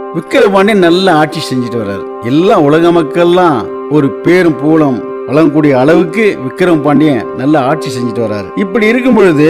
விக்கிரபாண்டியன் நல்ல ஆட்சி செஞ்சுட்டு வர்றாரு. எல்லா உலக மக்கள்லாம் ஒரு பேரும் பூலம் வழங்கக்கூடிய அளவுக்கு விக்ரம் பாண்டியன் நல்ல ஆட்சி செஞ்சுட்டு வராரு. இப்படி இருக்கும் பொழுது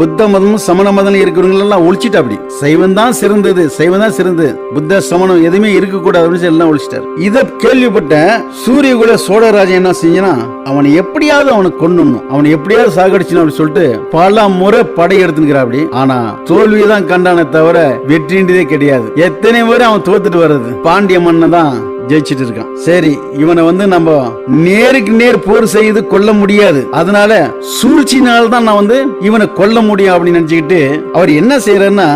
புத்த மதமும் சமண மதம் இருக்கிறவங்க எல்லாம் ஒழிச்சிட்டு அப்படி சைவம் தான் சிறந்தது சைவம் தான் சிறந்தது. புத்த சமணம் எதுவுமே இருக்கக்கூடாது அப்படின்னு சொல்லி எல்லாம் ஒழிச்சிட்டாரு. இதை கேள்விப்பட்ட சூரியகுல சோழராஜன் என்ன செஞ்சனா அவனை எப்படியாவது அவனை கொண்டுணும் அவனை எப்படியாவது சாகடிச்சணும் அப்படின்னு சொல்லிட்டு பல முறை படை எடுத்துக்கிறான் அப்படி ஆனா தோல்வியை தான் கண்டானே தவிர வெற்றின்றதே கிடையாது. எத்தனை முறை அவன் தோத்துட்டு வர்றது? பாண்டிய மன்னன் தான் ஜெயிச்சிட்டு இருக்கான் சரி இவனை வந்து நம்ம நேருக்கு நேர் போர் செய்து கொல்ல முடியாது. அதனால சூழ்ச்சினால்தான் நான் வந்து இவனை கொல்ல முடியும் அப்படின்னு நினைச்சுக்கிட்டு அவர் என்ன செய்யறன்னா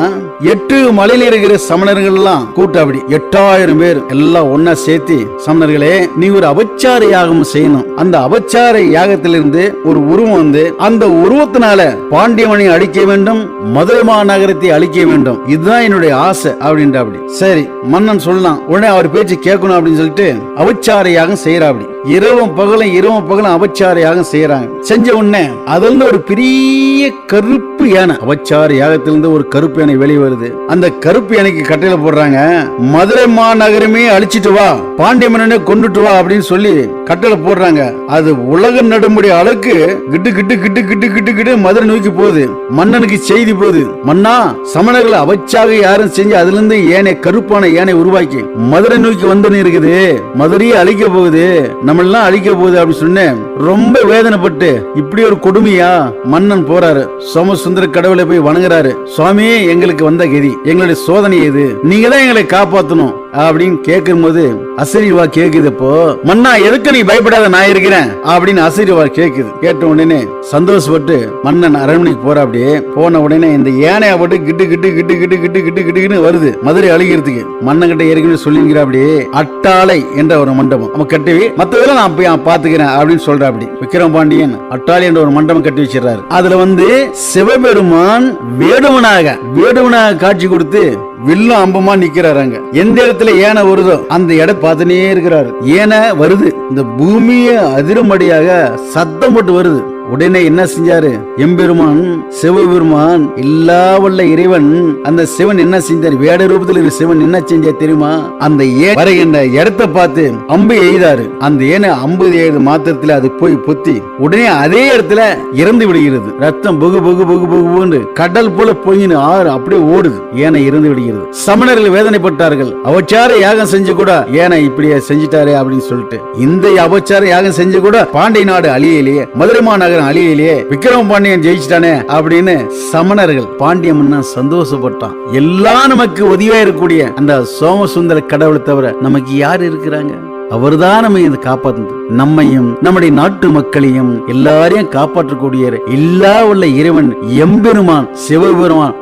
எட்டு மலையில இருக்கிற சமணர்கள் எல்லாம் கூட்டாபடி எட்டாயிரம் பேர் எல்லாம் ஒன்னா சேர்த்து சமணர்களே நீ ஒரு அபச்சார யாகம் செய்யணும். அந்த அபச்சார யாகத்திலிருந்து ஒரு உருவம் வந்து அந்த உருவத்தினால பாண்டியமனை அழிக்க வேண்டும் மதுரை மாநகரத்தை அழிக்க வேண்டும். இதுதான் என்னுடைய ஆசை அப்படின்றாப்படி சரி மன்னன் சொல்லலாம் உடனே அவர் பேச்சு கேட்கணும் அப்படின்னு சொல்லிட்டு அபச்சார யாகம் செய்யறாப்படி இரவும் பகலும் இரவும் பகலும் அபச்சார யாகம் செய்யறாங்க. செஞ்ச உடனே அதுல ஒரு பெரிய கருப்பு யானை அபச்சார யாகத்திலிருந்து ஒரு கருப்பு யானை வெளியே வருது. அந்த கருப்பு எனக்கு கட்டையில போடுறாங்க மதுரை மாநகரமே அழிச்சிட்டு வா பாண்டியமன்னனை கொண்டுட்டு வா அப்படின்னு சொல்லி கட்டளை போடுறாங்க. அது உலகம் நடுமுடி அளவுக்கு கிட்டு கிட்டு கிட்டு கிட்டு கிட்டு கிட்டு மதுரை நோக்கி போகுது. மன்னனுக்கு செய்தி போகுது. மன்னா சமணர்களை அவச்சாக யாரும் செஞ்சு அதுல இருந்து ஏனை கருப்பான ஏனை உருவாக்கி மதுரை நோக்கி வந்து இருக்குது. மதுரையை அழிக்க போகுது. நம்மளெல்லாம் அழிக்க போகுது அப்படின்னு சொன்னேன். ரொம்ப வேதனைப்பட்டு இப்படி ஒரு கொடுமையா மன்னன் போறாரு. சோமசுந்தர கடவுளை போய் வணங்குறாரு. சுவாமி எங்களுக்கு வந்த கதி. எங்களுடைய சோதனை இது நீங்க தான் எங்களை காப்பாத்தணும். அப்படின்னு கேட்கும்போது அசரிவா கேக்குதுப்போ மன்னா எதுக்கு நீ பயப்படாத? நான் இருக்கிறேன். அப்படின்னு அசரிவா கேக்குது. கேட்ட உடனே சந்தோஷப்பட்டு மன்னன் அரண்மனைக்கு போற அப்படியே. போன உடனே இந்த யானையா போட்டு கிட்டு கிட்டு கிட்டு கிட்டு கிட்டு கிட்டு கிட்டுன்னு வருது. மதுரை அழுகிறதுக்கு. மன்னன் கிட்ட ஏற்கனவே சொல்லிங்கிற அப்படியே. அட்டாளை என்ற ஒரு மண்டபம். நம்ம கட்டி மத்ததெல்லாம் நான் போய் பாத்துக்கிறேன் அப்படின்னு சொல்ற அப்படி. விக்ரம் பாண்டியன் அட்டாளி என்ற ஒரு மண்டபம் கட்டி வச்சிடறாரு. அதுல வந்து சிவபெருமான் வேடுவனாக வேடுவனாக காட்சி கொடுத்து வில்லும் அம்புமா நிக்கிறாருங்க எந்த இடத்துல ஏனை வருதோ அந்த இடம் பார்த்துனே இருக்கிறாரு. ஏனை வருது. இந்த பூமியை அதிரமடியாக சத்தம் போட்டு வருது. உடனே என்ன செஞ்சாரு? எம்பெருமான் சிவபெருமான் எல்லா வல்ல இறைவன் அந்த சிவன் என்ன செஞ்சார்? வேட ரூபத்தில் இருக்கிற சிவன் என்ன செஞ்சார் தெரியுமா? அந்த ஏ வருகின்ற இடத்தை பார்த்து அம்பு எய்தாரு. அந்த ஏனை அம்பு எய்து மாத்திரத்துல அது போய் பொத்தி உடனே அதே இடத்துல இறந்து விடுகிறது. ரத்தம் பகு பகு பகு பகுன்னு கடல் போல பொங்கினு ஆறு அப்படியே ஓடுது. ஏனை இறந்து விடுகிறது. சமணர்கள் வேதனைப்பட்டார்கள். அவச்சார யாகம் செஞ்சு கூட ஏனை இப்படியே செஞ்சிட்டாரே அப்படின்னு சொல்லிட்டு இந்த அவச்சார யாகம் செஞ்சு கூட பாண்டிய நாடு அழியலையே. மதுரை மாநகரம் அழியிலேயே விக்ரம பாண்டியன் ஜெயிச்சிட்டானே அப்படின்னு சமணர்கள் பாண்டிய மன்னன் சந்தோஷப்பட்டான். எல்லாம் நமக்கு உதவியா இருக்கக்கூடிய அந்த சோமசுந்தர கடவுளை தவிர நமக்கு யார் இருக்கிறாங்க? அவர்தான் நம்ம இதை காப்பாற்று நம்மையும் நம்முடைய நாட்டு மக்களையும் எல்லாரையும் காப்பாற்றக்கூடிய எல்லா உள்ள இறைவன் எம்பெருமான் சிவபெருமான்